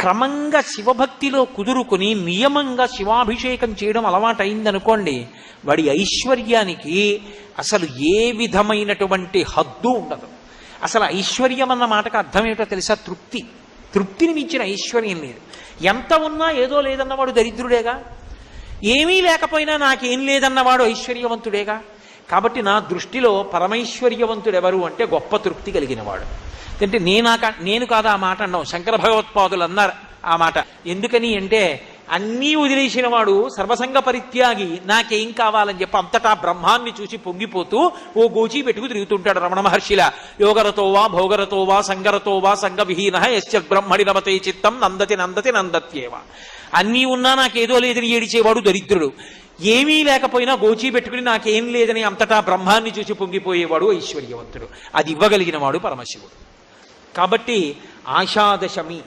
క్రమంగా శివభక్తిలో కుదురుకుని నియమంగా శివాభిషేకం చేయడం అలవాటైందనుకోండి వాడి ఐశ్వర్యానికి అసలు ఏ విధమైనటువంటి హద్దు ఉండదు. అసలు ఐశ్వర్యం అన్న మాటకు అర్థం ఏమిటో తెలుసా? తృప్తి. తృప్తిని మించిన ఐశ్వర్యం లేదు. ఎంత ఉన్నా ఏదో లేదన్నవాడు దరిద్రుడేగా? ఏమీ లేకపోయినా నాకేం లేదన్నవాడు ఐశ్వర్యవంతుడేగా? కాబట్టి నా దృష్టిలో పరమైశ్వర్యవంతుడెవరు అంటే గొప్ప తృప్తి కలిగినవాడు. అంటే నేనాక నేను కాదా ఆ మాట అన్నాం శంకర భగవత్పాదులు అన్నారు ఆ మాట. ఎందుకని అంటే అన్నీ వదిలేసిన వాడు సర్వసంగ పరిత్యాగి నాకేం కావాలని చెప్పి అంతటా బ్రహ్మాన్ని చూసి పొంగిపోతూ ఓ గోచి పెట్టుకు తిరుగుతుంటాడు రమణ మహర్షిల. యోగరతో వా భోగరతో వా సంగరతో వా సంగ విహీన యశ్చ బ్రహ్మణి నమతే చిత్తం నందతి నందతి నందత్యేవ. అన్నీ ఉన్నా నాకేదో లేదని ఏడిచేవాడు దరిద్రుడు. ఏమీ లేకపోయినా గోచి పెట్టుకుని నాకేం లేదని అంతటా బ్రహ్మాన్ని చూసి పొంగిపోయేవాడు ఐశ్వర్యవంతుడు. అది ఇవ్వగలిగిన వాడు పరమశివుడు. కాబట్టి ఆషాదశమి